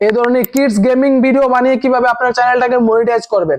এই ধরনের kids gaming video বানিয়ে কীভাবে আপনার চ্যানেলটাকে মনিটাইজ করবেন?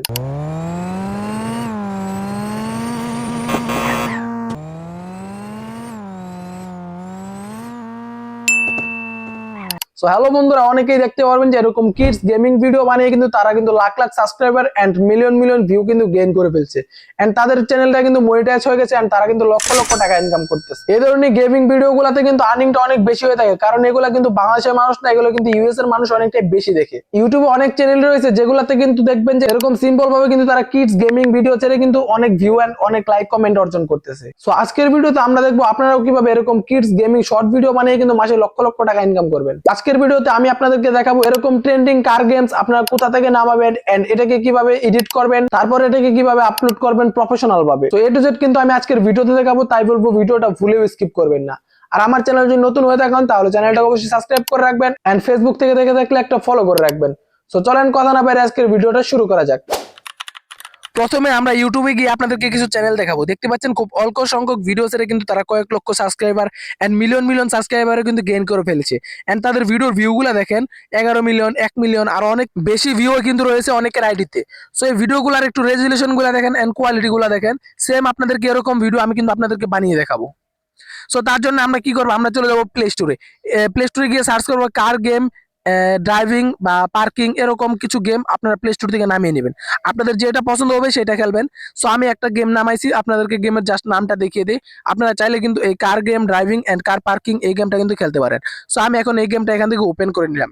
সো হ্যালো বন্ধুরা, অনেকেই দেখতে পারবেন যে এরকম কিডস গেমিং ভিডিও বানিয়ে কিন্তু তারা কিন্তু lakh lakh subscriber and million million view কিন্তু গেইন করে ফেলছে। এন্ড তাদের চ্যানেলটা কিন্তু মনিটাইজ হয়ে গেছে এন্ড তারা কিন্তু লক্ষ লক্ষ টাকা ইনকাম করতেছে। এই ধরনের গেমিং ভিডিও গুলাতে কিন্তু আর্নিংটা অনেক বেশি হয়ে থাকে, কারণ এগুলা কিন্তু বাংলাদেশের মানুষ না, এগুলো কিন্তু ইউএস এর মানুষ অনেকটাই বেশি দেখে। ইউটিউবে অনেক চ্যানেল রয়েছে, যেগুলাতে কিন্তু দেখবেন যে এরকম সিম্পল ভাবে কিন্তু তারা কিডস গেমিং ভিডিও ছেড়ে কিন্তু অনেক ভিউ এন্ড অনেক লাইক কমেন্ট অর্জন করতেছে। সো আজকের ভিডিওতে আমরা দেখব আপনারাও কীভাবে এরকম কিডস গেমিং শর্ট ভিডিও বানিয়ে কিন্তু মাসে লক্ষ লক্ষ টাকা ইনকাম করবেন। আজকের ভিডিওতে আমি আপনাদেরকে দেখাবো এরকম ট্রেন্ডিং কার গেমস আপনারা কোথা থেকে নামাবেন এন্ড এটাকে কীভাবে এডিট করবেন, তারপর এটাকে কীভাবে আপলোড করবেন প্রফেশনাল ভাবে। তো এ টু জেড কিন্তু আমি আজকের ভিডিওতে দেখাবো, তাই বলব ভিডিওটা ভুলেও স্কিপ করবেন না। আর আমার চ্যানেল যদি নতুন হয়ে থাকেন, তাহলে চ্যানেলটা অবশ্যই সাবস্ক্রাইব করে রাখবেন এন্ড ফেসবুক থেকে দেখে থাকলে একটা ফলো করে রাখবেন। সো চলেন কথা না বাইরে আজকের ভিডিওটা শুরু করা যাক। প্রথমে আমরা ইউটিউবে গিয়ে আপনাদেরকে কিছু চ্যানেল দেখাবো। দেখতে পাচ্ছেন খুব অল্প সংখ্যক ভিডিও ছেড়ে কিন্তু তারা কয়েক লক্ষ সাবস্ক্রাইবার অ্যান্ড মিলিয়ন মিলিয়ন সাবস্ক্রাইবারও কিন্তু গেইন করে ফেলেছে। অ্যান্ড তাদের ভিডিওর ভিউগুলো দেখেন, এগারো মিলিয়ন এক মিলিয়ন আর অনেক বেশি ভিউ কিন্তু রয়েছে অনেকের আইডিতে সো এই ভিডিওগুলোর একটু রেজুলেশনগুলা দেখেন এন্ড কোয়ালিটি গুলা দেখেন সেম আপনাদেরকে এরকম ভিডিও আমি কিন্তু আপনাদেরকে বানিয়ে দেখাবো। সো তার জন্য আমরা কি করব, আমরা চলে যাব প্লে স্টোরে প্লে স্টোরে গিয়ে সার্চ করব কার গেম ড্রাইভিং বা পার্কিং এরকম কিছু গেম আপনারা প্লে স্টোর থেকে নামিয়ে নেবেন। আপনাদের যেটা পছন্দ হবে সেটা খেলবেন। সো আমি একটা গেম নামাইছি, আপনাদেরকে গেমের জাস্ট নামটা দেখিয়ে দিই। আপনারা চাইলে কিন্তু এই car game driving and car parking এই গেমটা কিন্তু খেলতে পারেন। সো আমি এখন এই গেমটা এখান থেকে ওপেন করে নিলাম।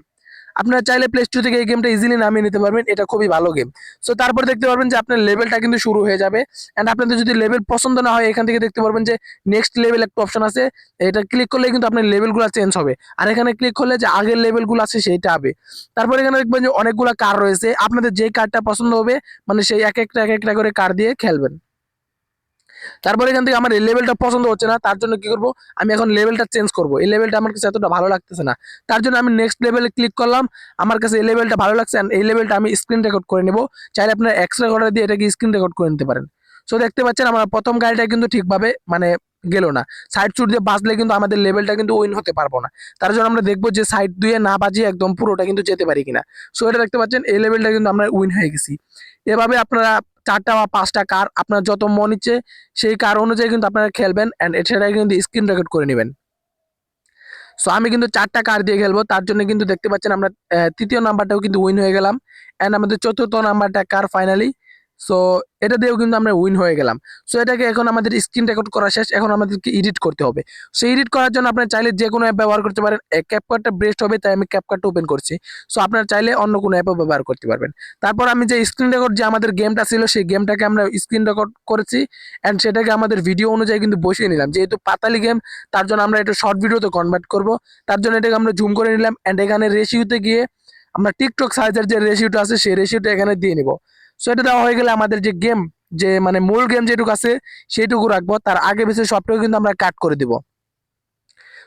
আপনারা চাইলে প্লে স্টোর থেকে এই গেমটা ইজিলি নামিয়ে নিতে পারবেন, এটা খুবই ভালো গেম সো তারপর দেখতে পারবেন যে আপনার লেভেলটা কিন্তু শুরু হয়ে যাবে। এন্ড আপনাদের যদি লেভেল পছন্দ না হয়, এখান থেকে দেখতে পারবেন যে নেক্সট লেভেল একটা অপশন আছে। এটা ক্লিক করলে কিন্তু আপনার লেভেলগুলো চেঞ্জ হবে। আর এখানে ক্লিক করলে যে আগের লেভেলগুলো আছে, সেইটা হবে। তারপর এখানে দেখবেন যে অনেকগুলো কার রয়েছে। আপনাদের যে কারটা পছন্দ হবে মানে সেই এক একটা এক একটা করে কার দিয়ে খেলবেন। তারপর এখান থেকে আমার এই লেভেলটা পছন্দ হচ্ছে না, তার জন্য কি করব? আমি এখন লেভেলটা চেঞ্জ করব। এই লেভেলটা আমার কাছে এতটা ভালো লাগতেছে না। তার জন্য আমি নেক্সট লেভেলে ক্লিক করলাম। আমার কাছে এই লেভেলটা ভালো লাগছে এই লেভেলটা আমি স্ক্রিন রেকর্ড করে নেব। চাইলে আপনার এক্স রেকর্ডার দিয়ে এটাকে স্ক্রিন রেকর্ড করে নিতে পারেন। সো দেখতে পাচ্ছেন আমার প্রথম গাড়িটা কিন্তু ঠিকভাবে মানে গেল না। সাইড চুট দিয়ে বাজলে কিন্তু আমাদের লেভেলটা কিন্তু উইন হতে পারব না। তার জন্য আমরা দেখব যে সাইড দিয়ে না বাজিয়ে একদম পুরোটা কিন্তু যেতে পারি কিনা। সো এটা দেখতে পাচ্ছেন, এই লেভেলটা কিন্তু আমরা উইন হয়ে গেছি। এভাবে আপনারা চারটা বা পাঁচটা কার আপনার যত মন ইচ্ছে সেই কার অনুযায়ী কিন্তু আপনারা খেলবেন অ্যান্ড এছাড়া কিন্তু স্ক্রিন রেকর্ড করে নেবেন। সো আমি কিন্তু চারটা কার দিয়ে খেলব, তার জন্য কিন্তু দেখতে পাচ্ছেন আমরা তৃতীয় নাম্বারটাও কিন্তু উইন হয়ে গেলাম। অ্যান্ড আমাদের চতুর্থ নাম্বারটা কার ফাইনালি সো এটা দিয়েও কিন্তু আমরা উইন হয়ে গেলাম। সো এটাকে এখন আমাদের স্ক্রিন রেকর্ড করা শেষ, এখন আমাদেরকে এডিট করতে হবে। সো এডিট করার জন্য আপনার চাইলে যে কোনো অ্যাপ ব্যবহার করতে পারেন। ক্যাপকার্টটা বেস্ট হবে, তাই আমি ক্যাপকার্টটা ওপেন করছি। সো আপনারা চাইলে অন্য কোনো অ্যাপও ব্যবহার করতে পারবেন। তারপর আমি যে স্ক্রিন রেকর্ড যে আমাদের গেমটা ছিল, সেই গেমটাকে আমরা স্ক্রিন রেকর্ড করেছি। অ্যান্ড সেটাকে আমাদের ভিডিও অনুযায়ী কিন্তু বসিয়ে নিলাম। যেহেতু পাতালি গেম তার জন্য আমরা এটা শর্ট ভিডিওতে কনভার্ট করব। তার জন্য এটাকে আমরা জুম করে নিলাম। অ্যান্ড এখানে রেশিওতে গিয়ে আমরা টিকটক সাইজের যে রেশিওটা আছে, সেই রেশিওটা এখানে দিয়ে নিব। সো এটা দেওয়া হয়ে গেলে আমাদের যে গেম যে মানে মূল গেম যেটুকু আছে, সেইটুকু রাখব। তার আগে বেশি সবটুকু কিন্তু আমরা কাট করে দিব।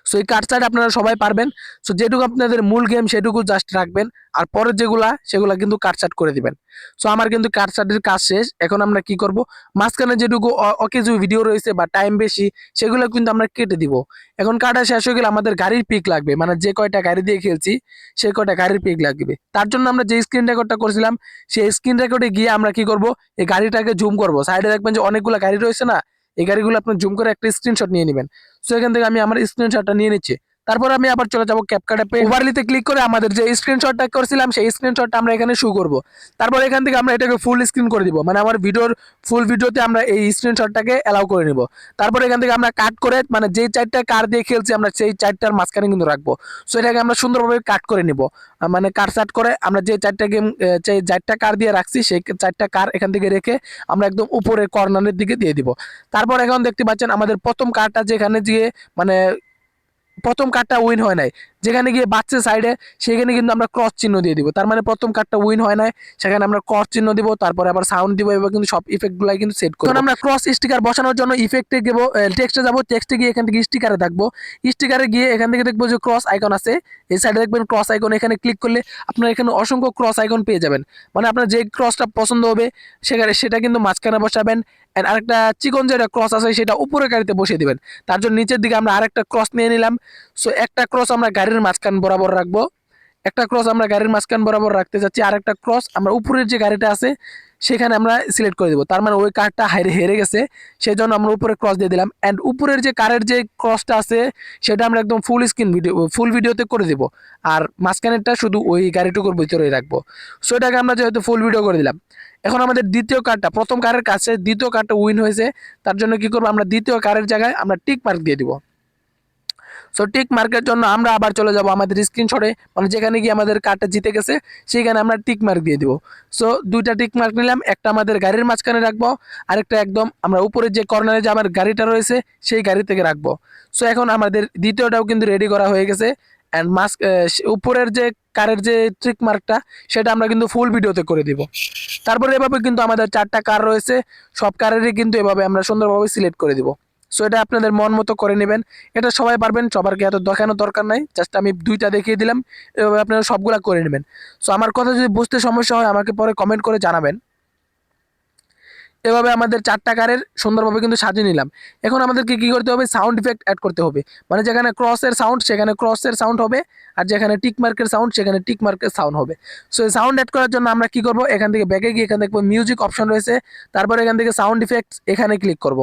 সো এই কাট সাইড আপনারা সবাই পারবেন। সো যেটুকু আপনাদের মূল গেম সেটুকু জাস্ট রাখবেন। আর পরের যেগুলা, সেগুলা কিন্তু কাটসাট করে দিবেন। সো আমার কিন্তু কাটসাটের কাজ শেষ। এখন আমরা কি করব? মাঝখানে যেটুকু অকেজু ভিডিও রয়েছে বা টাইম বেশি, সেগুলো কিন্তু আমরা কেটে দিব। এখন কাটা শেষ হয়ে গেলে আমাদের গাড়ির পিক লাগবে। মানে যে কয়টা গাড়ি দিয়ে খেলছি সেই কয়টা গাড়ির পিক লাগবে। তার জন্য আমরা যে স্ক্রিন রেকর্ডটা করেছিলাম, সেই স্ক্রিন রেকর্ডে গিয়ে আমরা কি করব? এই গাড়িটাকে জুম করব। সাইডে দেখবেন যে অনেকগুলো গাড়ি রয়েছে না? এই গাড়িগুলো আপনার জুম করে একটা স্ক্রিনশট নিয়ে নেবেন। সো এখান থেকে আমি আমার স্ক্রিনশটটা নিয়ে নিচ্ছি। তারপর আমি আবার চলে যাব ক্যাপকাট অ্যাপে ওভারলিতে ক্লিক করে আমাদের যে স্ক্রিনশটটা করছিলাম, সেই স্ক্রিনশটটা আমরা এখানে শু করব। তারপর এখান থেকে আমরা এটাকে ফুল স্ক্রিন করে দিব। মানে আমার ভিডিওর ফুল ভিডিওতে আমরা এই স্ক্রিনশটটাকে অ্যালাউ করে নিব। তারপর এখান থেকে আমরা কাট করে মানে যেই চারটা কার দিয়ে খেলছি, আমরা সেই চারটার মাঝখানে কিন্তু রাখব। সো এটাকে আমরা সুন্দরভাবে কাট করে নিব। মানে কাট সাট করে, আমরা যে চারটা গেম যে চারটা কার দিয়ে রাখছি, সেই চারটা কার এখান থেকে রেখে আমরা একদম উপরে কর্নারের দিকে দিয়ে দিব। তারপর এখন দেখতে পাচ্ছেন, আমাদের প্রথম কারটা যেখানে গিয়ে মানে প্রথম কার্ডটা উইন হয় নাই। যেখানে গিয়ে বাচ্চা সাইডে সেখানে কিন্তু আমরা ক্রস চিহ্ন দিয়ে দিব। তার মানে প্রথম কার্ডটা উইন হয় নাই, সেখানে আমরা ক্রস চিহ্ন দিব, তারপরে আবার সাউন্ড দিব, এবার কিন্তু সব ইফেক্ট গুলাই কিন্তু সেট করব। আমরা ক্রস স্টিকার বসানোর জন্য ইফেক্টে গেব টেক্সটে যাব টেক্সটে গিয়ে এখান থেকে স্টিকারে থাকব। স্টিকারে গিয়ে এখান থেকে দেখব যে ক্রস আইকন আছে। এই সাইডে দেখবেন ক্রস আইকন এখানে ক্লিক করলে আপনারা এখানে অসংখ্য ক্রস আইকন পেয়ে যাবেন। মানে আপনার যে ক্রসটা পছন্দ হবে, সেখানে, সেটা কিন্তু মাঝখানে বসাবেন। and আরেকটা চিকন যেটা ক্রস আছে, সেটা উপরে গাড়িতে বসিয়ে দিবেন। তার জন্য নিচের দিকে আমরা আরেকটা ক্রস নিয়ে নিলাম। সো একটা ক্রস আমরা গাড়ির মাঝখান বরাবর রাখব। একটা ক্রস আমরা গাড়ির মাঝখান বরাবর রাখতে চাচ্ছি আর একটা ক্রস আমরা উপরের যে গাড়িটা আছে, সেখানে আমরা সিলেক্ট করে দেবো। তার মানে ওই কারটা হেরে হেরে গেছে সেই জন্য আমরা উপরে ক্রস দিয়ে দিলাম। অ্যান্ড উপরের যে কারের যে ক্রসটা আছে, সেটা আমরা একদম ফুল স্ক্রিন ভিডিও ফুল ভিডিওতে করে দেবো। আর মাঝখানেরটা শুধু ওই গাড়িটুকুর ভিতরেই রাখব। সো এটাকে আমরা যেহেতু ফুল ভিডিও করে দিলাম, এখন আমাদের দ্বিতীয় কার্ডটা প্রথম কারের কাছে দ্বিতীয় কার্ডটা উইন হয়েছে, তার জন্য কি করব, আমরা দ্বিতীয় কারের জায়গায় আমরা টিক মার্ক দিয়ে দিব। সো টিক মার্কের জন্য আমরা আবার চলে যাব আমাদের স্ক্রিনশটে মানে যেখানে গিয়ে আমাদের কার্ডটা জিতে গেছে, সেইখানে আমরা টিক মার্ক দিয়ে দিব। সো দুইটা টিক মার্ক নিলাম, একটা আমাদের গাড়ির মাঝখানে রাখব, আরেকটা একদম আমরা উপরের যে কর্নারে যে আমার গাড়িটা রয়েছে, সেই গাড়ি থেকে রাখব। সো এখন আমাদের দ্বিতীয়টাও কিন্তু রেডি করা হয়ে গেছে। অ্যান্ড মাস্ক উপরের যে কারের যে ট্রিক মার্কটা সেটা আমরা কিন্তু ফুল ভিডিওতে করে দিব। তারপরে এভাবে কিন্তু আমাদের চারটা কার রয়েছে, সব কারেরই কিন্তু এভাবে আমরা সুন্দরভাবে সিলেক্ট করে দিব। সো এটা আপনাদের মন মতো করে নেবেন। এটা সবাই পারবেন সবারকে এত দেখানোর দরকার নাই। জাস্ট আমি দুইটা দেখিয়ে দিলাম, এভাবে আপনারা সবগুলা করে নেবেন। সো আমার কথা যদি বুঝতে সমস্যা হয়, আমাকে পরে কমেন্ট করে জানাবেন। এভাবে আমাদের চারটা কারের সুন্দরভাবে কিন্তু সাজিয়ে নিলাম। এখন আমাদেরকে কি করতে হবে? সাউন্ড ইফেক্ট অ্যাড করতে হবে। মানে যেখানে ক্রসের সাউন্ড সেখানে ক্রসের সাউন্ড হবে, আর যেখানে টিক মার্কের সাউন্ড সেখানে টিক মার্কের সাউন্ড হবে। সো এই সাউন্ড অ্যাড করার জন্য আমরা কি করব? এখান থেকে ব্যাকে গিয়ে এখান থেকে মিউজিক অপশন রয়েছে। তারপরে এখান থেকে সাউন্ড ইফেক্টস এখানে ক্লিক করব।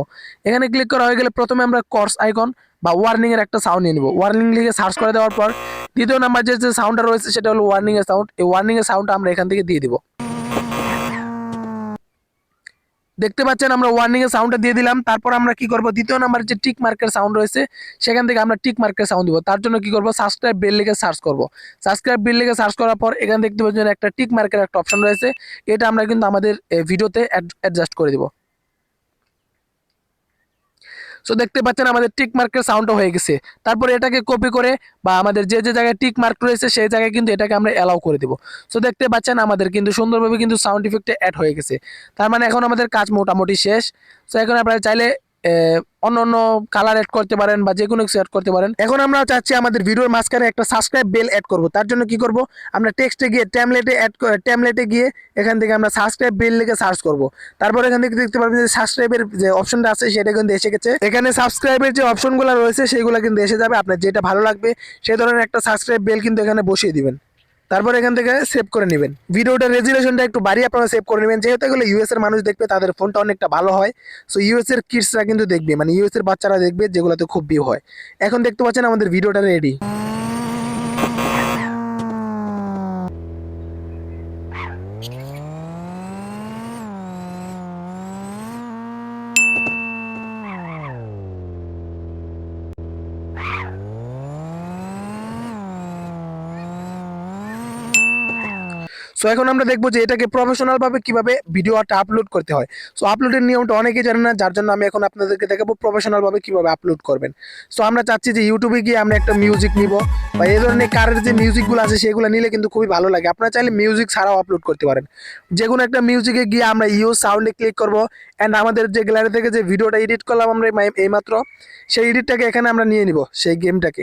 এখানে ক্লিক করা হয়ে গেলে প্রথমে আমরা কর্স আইকন বা ওয়ার্নিংয়ের একটা সাউন্ড নিয়ে নিব। ওয়ার্নিং লিখে সার্চ করে দেওয়ার পর, দ্বিতীয় নাম্বার যে সাউন্ডটা রয়েছে, সেটা হলো ওয়ার্নিং এর সাউন্ড এই ওয়ার্নিং এর সাউন্ডটা আমরা এখান থেকে দিয়ে দিব। দেখতে পাচ্ছেন, আমরা ওয়ার্নিং এর সাউন্ডটা দিয়ে দিলাম। তারপর আমরা কি করব? দ্বিতীয় নাম্বার যে টিক মার্কের সাউন্ড রয়েছে, সেখান থেকে আমরা টিক মার্কের সাউন্ড দিব। তার জন্য কি করব? সাবস্ক্রাইব বেল লিখে সার্চ করব। সাবস্ক্রাইব বেল লিখে সার্চ করার পর এখানে দেখতে পাচ্ছেন একটা টিক মার্কের একটা অপশন রয়েছে। এটা আমরা কিন্তু আমাদের ভিডিওতে অ্যাডজাস্ট করে দিব। সো দেখতে পাচ্ছেন আমাদের টিক মার্কের সাউন্ডও হয়ে গেছে। তারপরে এটাকে কপি করে বা আমাদের যে যে জায়গায় টিক মার্ক রয়েছে, সেই জায়গায় কিন্তু এটাকে আমরা অ্যালাউ করে দেবো। সো দেখতে পাচ্ছেন আমাদের কিন্তু সুন্দরভাবে কিন্তু সাউন্ড ইফেক্টে অ্যাড হয়ে গেছে। তার মানে এখন আমাদের কাজ মোটামুটি শেষ। সো এখন আপনারা চাইলে অন্য অন্য কালার অ্যাড করতে পারেন বা যে কোনো কিছু অ্যাড করতে পারেন। এখন আমরা চাচ্ছি আমাদের ভিডিওর মাঝখানে একটা সাবস্ক্রাইব বেল অ্যাড করব। তার জন্য কি করব? আমরা টেক্সটে গিয়ে ট্যামলেটে অ্যাড ট্যামলেটে গিয়ে এখান থেকে আমরা সাবস্ক্রাইব বেল লিখে সার্চ করব। তারপর এখান থেকে দেখতে পারবেন যে সাবস্ক্রাইবের যে অপশনটা আছে, সেটা কিন্তু এসে গেছে। এখানে সাবস্ক্রাইবের যে অপশনগুলো রয়েছে, সেগুলো কিন্তু এসে যাবে। আপনার যেটা ভালো লাগবে সেই ধরনের একটা সাবস্ক্রাইব বেল কিন্তু এখানে বসিয়ে দিবেন। তারপর এখান থেকে সেভ করে নেবেন। ভিডিওটার রেজুলেশনটা একটু বাড়িয়ে আপনারা সেভ করে নেবেন। যেহেতু এগুলো ইউএস এর মানুষ দেখবে, তাদের ফোনটা অনেকটা ভালো হয়। সো ইউএস এর কিডসরা কিন্তু দেখবে মানে ইউএস এর বাচ্চারা দেখবে, যেগুলোতে খুব ভিউ হয়। এখন দেখতে পাচ্ছেন আমাদের ভিডিওটা রেডি সো এখন আমরা দেখব যে এটাকে প্রফেশনাল ভাবে কীভাবে ভিডিওটা আপলোড করতে হয়। সো আপলোডের নিয়মটা অনেকেই জানে না, যার জন্য আমি এখন আপনাদেরকে দেখাবো প্রফেশনাল ভাবে কীভাবে আপলোড করবেন। সো আমরা চাচ্ছি যে ইউটিউবে গিয়ে আমরা একটা মিউজিক নিব বা এই ধরনের কারের যে মিউজিকগুলো আছে সেগুলো নিলে কিন্তু খুবই ভালো লাগে। আপনারা চাইলে মিউজিক ছাড়াও আপলোড করতে পারেন। যে কোনো একটা মিউজিকে গিয়ে আমরা ইউজ সাউন্ডে ক্লিক করব অ্যান্ড আমাদের যে গ্যালারি থেকে যে ভিডিওটা এডিট করলাম আমরা এই- এইমাত্র সেই এডিটটাকে এখানে আমরা নিয়ে নিব, সেই গেমটাকে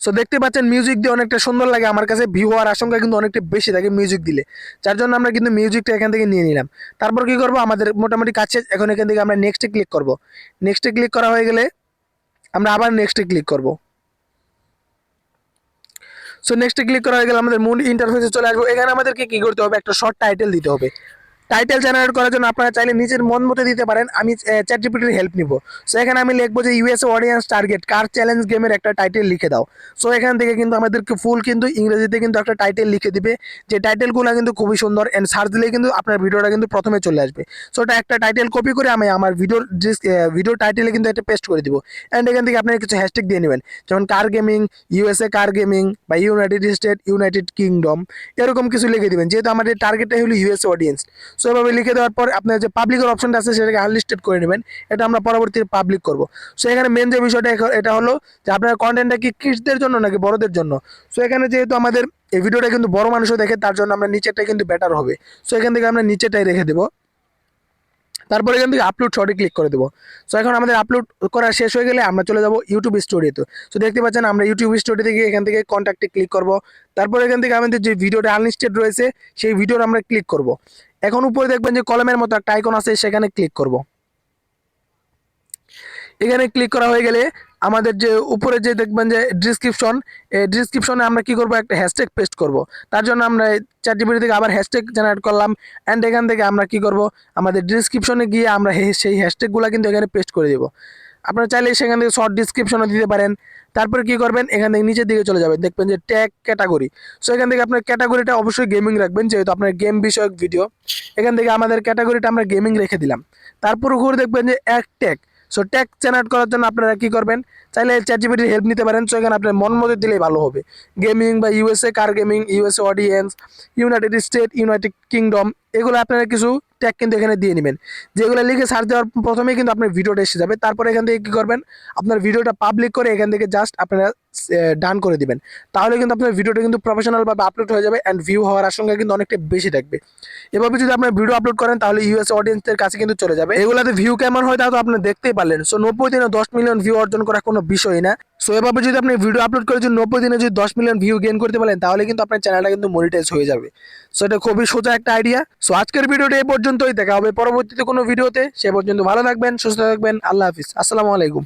সো দেখতে পাচ্ছেন মিউজিক দিয়ে অনেকটা সুন্দর লাগে আমার কাছে। ভিউ হওয়ার আশঙ্কা কিন্তু অনেকটা বেশি থাকে মিউজিক দিলে। যার জন্য আমরা কিন্তু মিউজিকটা এখান থেকে নিয়ে নিলাম। তারপর কি করব? আমাদের মোটামুটি কাছে এখন এখান থেকে আমরা নেক্সটে ক্লিক করব। নেক্সটে ক্লিক করা হয়ে গেলে আমরা আবার নেক্সটে ক্লিক করব। সো নেক্সটে ক্লিক করা হয়ে গেলে আমাদের মূল ইন্টারফেসে চলে আসব। এখানে আমাদেরকে কী করতে হবে? একটা শর্ট টাইটেল দিতে হবে। টাইটেল জেনারেট করার জন্য আপনারা চাইলে নিজের মন মতো দিতে পারেন। আমি চ্যাট জিপিটির হেল্প নিব। সো এখানে আমি লিখব যে US audience target car challenge গেমের একটা টাইটেল লিখে দাও। সো এখান থেকে কিন্তু আমাদেরকে ফুল কিন্তু ইংরেজিতে কিন্তু একটা টাইটেল লিখে দিবে। যে টাইটেলগুলো কিন্তু খুবই সুন্দর এন্ড সার্চ দিলে কিন্তু আপনার ভিডিওটা কিন্তু প্রথমে চলে আসবে। সো এটা একটা টাইটেল কপি করে আমি আমার ভিডিওর ভিডিও টাইটেলে কিন্তু একটা পেস্ট করে দিব। অ্যান্ড এখান থেকে আপনারা কিছু হ্যাশট্যাগ দিয়ে নেবেন। যেমন car gaming USA car gaming বা ইউনাইটেড স্টেট ইউনাইটেড কিংডম এরকম কিছু লিখে দেবেন। যেহেতু আমাদের টার্গেটটা হলো ইউএসএ অডিয়েন্স সো এভাবে লিখে দেওয়ার পর আপনার যে পাবলিকের অপশনটা আছে, সেটাকে আনলিস্টেড করে নেবেন। এটা আমরা পরবর্তীতে পাবলিক করব। সো এখানে মেন যে বিষয়টা এটা হলো যে আপনার কন্টেন্টটা কি কিডসদের জন্য নাকি বড়দের জন্য? সো এখানে যেহেতু আমাদের এই ভিডিওটা কিন্তু বড় মানুষও দেখে, তার জন্য আমরা নিচেরটা কিন্তু বেটার হবে। সো এখান থেকে আমরা নিচেটাই রেখে দেবো। তারপরে এখান থেকে আপলোড শর্টে ক্লিক করে দেবো। সো এখন আমাদের আপলোড করা শেষ হয়ে গেলে আমরা চলে যাব ইউটিউব স্টোরিতে সো দেখতে পাচ্ছেন আমরা ইউটিউব স্টোরি থেকে এখান থেকে কন্ট্যাক্টে ক্লিক করব। তারপর এখান থেকে আমাদের যে ভিডিওটা আনলিস্টেড রয়েছে, সেই ভিডিওর আমরা ক্লিক করব। এখন উপরে দেখবেন যে কলমের মতো একটা আইকন আছে, সেখানে ক্লিক করব। এখানে ক্লিক করা হয়ে গেলে আমাদের যে উপরে যে দেখবেন যে ডিসক্রিপশন এই ডিসক্রিপশনে আমরা কি করব? একটা হ্যাশট্যাগ পেস্ট করব। তার জন্য আমরা চ্যাট জিপিটি থেকে আবার হ্যাশট্যাগ জেনারেট করলাম অ্যান্ড এখান থেকে আমরা কি করব? আমাদের ডিসক্রিপশনে গিয়ে আমরা সেই হ্যাশট্যাগুলো কিন্তু এখানে পেস্ট করে দেবো। আপনারা চাইলে সেখান থেকে শর্ট ডিসক্রিপশনও দিতে পারেন। তারপরে কি করবেন? এখান থেকে নিচের দিকে চলে যাবেন। দেখবেন যে ট্যাগ ক্যাটাগরি সো এখান থেকে আপনার ক্যাটাগরিটা অবশ্যই গেমিং রাখবেন, যেহেতু আপনার গেম বিষয়ক ভিডিও এখান থেকে আমাদের ক্যাটাগরিটা আমরা গেমিং রেখে দিলাম। তারপর ঘুরে দেখবেন যে এক ট্যাগ সো ট্যাগ জেনারেট করার জন্য আপনারা কি করবেন? চাইলে চ্যাট জিপিটির হেল্প নিতে পারেন। সো এখানে আপনার মন মতো দিলেই ভালো হবে। গেমিং বা USA car gaming USA audience united state united kingdom এগুলো আপনারা কিছু ট্যাগ কিন্তু এখানে দিয়ে নেবেন। যেগুলো লিখে সার্চ দেওয়ার প্রথমেই কিন্তু আপনার ভিডিওটা এসে যাবে। তারপরে এখান থেকে কী করবেন? আপনার ভিডিওটা পাবলিক করে এখান থেকে জাস্ট আপনারা ডান করে দিবেন। তাহলে কিন্তু আপনার ভিডিওটা কিন্তু প্রফেশনালভাবে আপলোড হয়ে যাবে অ্যান্ড ভিউ হওয়ার আশঙ্কা কিন্তু অনেকটা বেশি থাকবে। এভাবে যদি আপনার ভিডিও আপলোড করেন, তাহলে ইউএস অডিয়েন্সের কাছে কিন্তু চলে যাবে। এগুলোতে ভিউ কেমন হয় তা তো আপনি দেখতেই পারলেন। সো নব্বই দিনে দশ মিলিয়ন ভিউ অর্জন করা কোনো বিষয় না। সো এভাবে যদি আপনি ভিডিও আপলোড করে যদি নব্বই দিনে যদি দশ মিলিয়ন ভিউ গেন করতে পারেন, তাহলে কিন্তু আপনার চ্যানেলটা কিন্তু মনিটাইজ হয়ে যাবে। সো এটা খুবই সোজা একটা আইডিয়া সো আজকের ভিডিওটা এই পর্যন্তই। দেখা হবে পরবর্তীতে কোনো ভিডিওতে সে পর্যন্ত ভালো থাকবেন, সুস্থ থাকবেন। আল্লাহ হাফিজ। আসসালামু আলাইকুম।